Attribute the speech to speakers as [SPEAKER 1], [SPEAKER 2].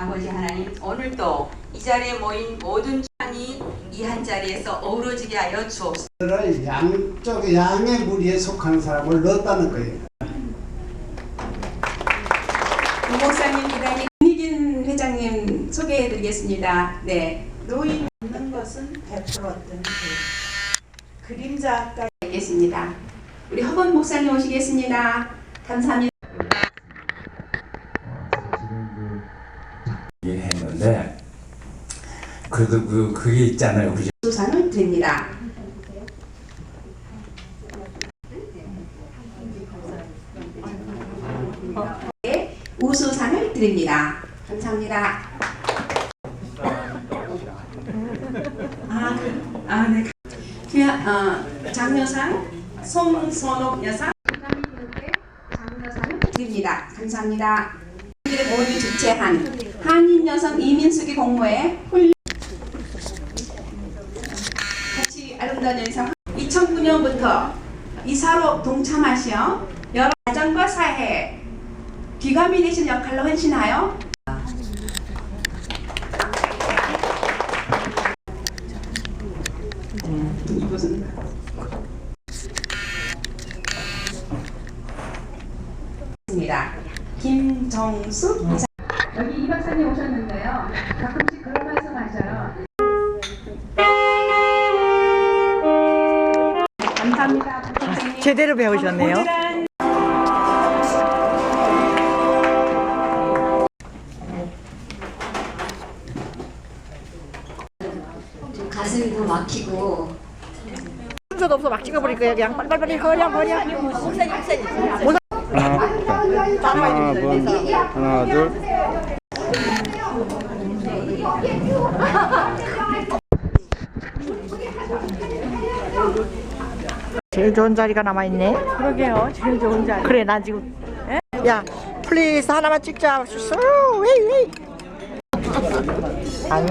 [SPEAKER 1] 아버지 하나님 오늘도 이 자리에 모인 모든 창이 이 한 자리에서 어우러지게 하여 주옵소서.
[SPEAKER 2] 를 양쪽 양의 무리에 속하는 사람을 넣었다는 거예요.
[SPEAKER 3] 목사님 기다리 이긴 회장님 소개해드리겠습니다. 네, 노인
[SPEAKER 4] 있는 것은 100% 어떤 그 그림자가
[SPEAKER 3] 있겠습니다. 우리 허건 목사님 오시겠습니다. 감사합니다.
[SPEAKER 5] 얘기를 했는데 그래도 그 그게 있잖아요. 그죠?
[SPEAKER 3] 수산을 드립니다. 네, 우수상을 드립니다. 감사합니다. 아, 그, 아 네. 그, 어, 장려상 송선옥 여사 장려상을 드립니다. 감사합니다. 모두 주최한 한인 여성 이민수기 공모에 훌 같이 아름다운 연상 2009년부터 이사로 동참하시어 여러 가정과 사회 귀감이 되신 역할로 헌신하여. 김정숙 이사 여기 이 박사님 오셨는데요. 가끔씩 그런 말씀 하셔요. 감사합니다. 선생님.
[SPEAKER 6] 제대로 배우셨네요.
[SPEAKER 1] 막히고
[SPEAKER 6] 순서도 없어 막 찍어버릴 거야 그냥 빨리빨리 허리야 허리야
[SPEAKER 7] 하나, 둘, 하나, 둘.
[SPEAKER 6] 제일 좋은 자리가 남아있네. 그러게요. 제일 좋은 자리. 그래 난 지금. 야 플리즈 하나만 찍자. 수 웨이 웨이. 아니